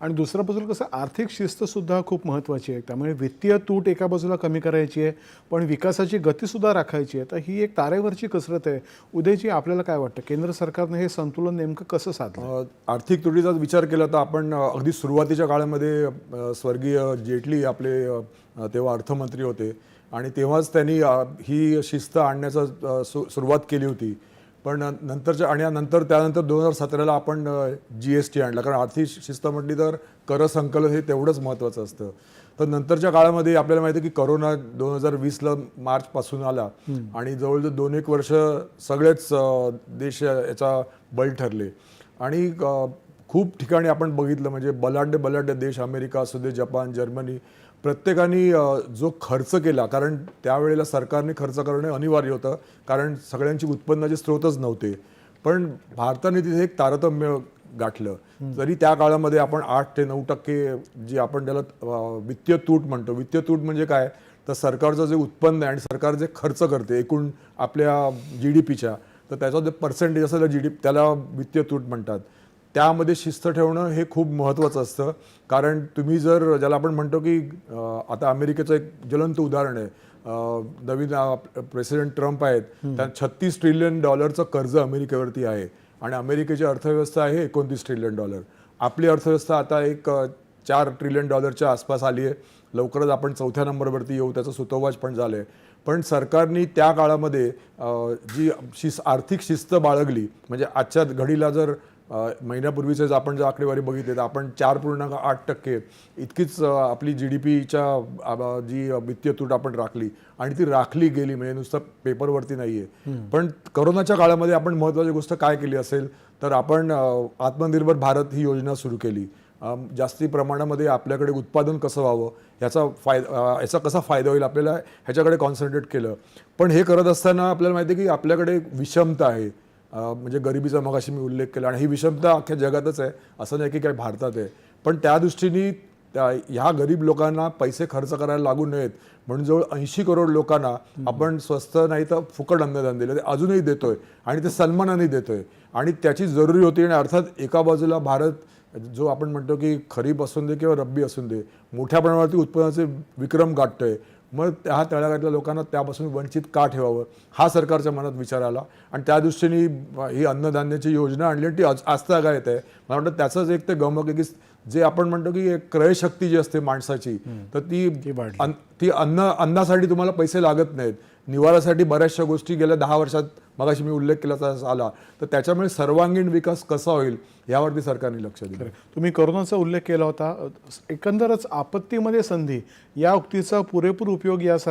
आणि दुसऱ्या बाजूला कसं आर्थिक शिस्त सुद्धा खूप महत्त्वाची आहे. त्यामुळे वित्तीय तूट एका बाजूला कमी करायची आहे पण विकासाची गतीसुद्धा राखायची आहे. तर ही एक तारेवरची कसरत आहे. उदयजी आपल्याला काय वाटतं? केंद्र सरकारने हे संतुलन नेमकं कसं साधलं आर्थिक तुटीचा विचार केला तर आपण अगदी सुरुवातीच्या काळामध्ये स्वर्गीय जेटली आपले तेव्हा अर्थमंत्री होते. आणि तेव्हाच त्यांनी ही शिस्त आणण्याचा सु- सुरुवात केली होती. पण नंतरच्या आणि नंतर त्यानंतर दोन हजार सतराला आपण जी एस टी आणला. कारण आर्थिक शिस्त म्हटली तर कर संकलन हे तेवढंच महत्त्वाचं असतं. तर नंतरच्या काळामध्ये आपल्याला माहिती आहे की करोना दोन हजार वीसला मार्चपासून आला. आणि जवळजवळ दोन एक वर्ष सगळेच देश याचा बळी ठरले. आणि खूप ठिकाणी आपण बघितलं म्हणजे बलाढ्य बलाढ्य देश अमेरिका असू दे जपान जर्मनी प्रत्येकाने जो खर्च केला कारण त्यावेळेला सरकारने खर्च करणे अनिवार्य होतं कारण सगळ्यांची उत्पन्नाचे स्रोतच नव्हते. पण भारताने तिथे एक तारतम्य गाठलं. जरी त्या काळामध्ये आपण आठ ते नऊ टक्के जी आपण त्याला वित्तीय तूट म्हणतो. वित्तीय तूट म्हणजे काय? तर सरकारचं जे उत्पन्न आहे आणि सरकार जे खर्च करते एकूण आपल्या जी डी पीच्या तर त्याचा जे पर्सेंटेज असेल जी डी त्याला वित्तीय तूट म्हणतात. त्यामध्ये शिस्त ठेवणं हे खूप महत्त्वाचं असतं. कारण तुम्ही जर ज्याला आपण म्हणतो की आता अमेरिकेचं एक ज्वलंत उदाहरण आहे. नवीन प्रेसिडेंट ट्रम्प आहेत. त्या छत्तीस ट्रिलियन डॉलरचं कर्ज अमेरिकेवरती आहे. आणि अमेरिकेची अर्थव्यवस्था आहे एकोणतीस ट्रिलियन डॉलर. आपली अर्थव्यवस्था आता एक चार ट्रिलियन डॉलरच्या आसपास आली आहे. लवकरच आपण चौथ्या नंबरवरती येऊ त्याचं सुतोवाच पण झालं आहे पण सरकारने त्या काळामध्ये जी शिस आर्थिक शिस्त बाळगली म्हणजे आजच्या घडीला जर अ, महिन्यापूर्वीचे जर आपण जर आकडेवारी बघितली तर आपण चार पूर्णांक आठ टक्के इतकीच आपली जी डी पीच्या जी वित्तीय तूट आपण राखली आणि ती राखली गेली म्हणजे नुसतं पेपरवरती नाही आहे पण करोनाच्या काळामध्ये आपण महत्त्वाची गोष्ट काय केली असेल तर आपण आत्मनिर्भर भारत ही योजना सुरू केली. जास्ती प्रमाणामध्ये आपल्याकडे उत्पादन कसं व्हावं ह्याचा फायदा याचा कसा फायदा होईल आपल्याला ह्याच्याकडे कॉन्सन्ट्रेट केलं. पण हे करत असताना आपल्याला माहिती आहे की आपल्याकडे विषमता आहे. म्हणजे गरिबीचा मगाशी मी उल्लेख केला आणि ही विषमता अख्ख्या जगातच आहे असं नाही की काय भारतात आहे. पण त्या दृष्टीने त्या ह्या गरीब लोकांना पैसे खर्च करायला लागू नयेत. म्हणून जवळ ऐंशी करोड लोकांना आपण स्वस्त नाही तर फुकट अन्नदान दिलं. ते अजूनही देतोय आणि ते सन्मानाने देतोय. आणि त्याची जरुरी होती आणि अर्थात एका बाजूला भारत जो आपण म्हणतो की खरीप असून दे किंवा रब्बी असून दे मोठ्या प्रमाणावरती उत्पन्नाचे विक्रम गाठतोय. मग त्या तळागातल्या लोकांना त्यापासून वंचित का ठेवावं? हा सरकारच्या मनात विचार आला. आणि त्या दृष्टीने ही अन्नधान्याची योजना आणली आणि ती आज काय आहे. मला वाटतं त्याचंच एक ते गमक की जे आपण म्हणतो की एक क्रयशक्ती जी असते माणसाची तर ती ती वाढली. अन- ती अन्न अन्नासाठी तुम्हाला पैसे लागत नाहीत. निवारासाठी बऱ्याचशा गोष्टी गेल्या दहा वर्षात मगाशी मी उल्लेख केला तसा आला. तर त्याच्यामुळे सर्वांगीण विकास कसा होईल यावरती सरकारने लक्ष दिलं. तुम्ही करोनाचा उल्लेख केला होता. एकंदरच आपत्तीमध्ये संधी या उक्तीचा पुरेपूर उपयोग या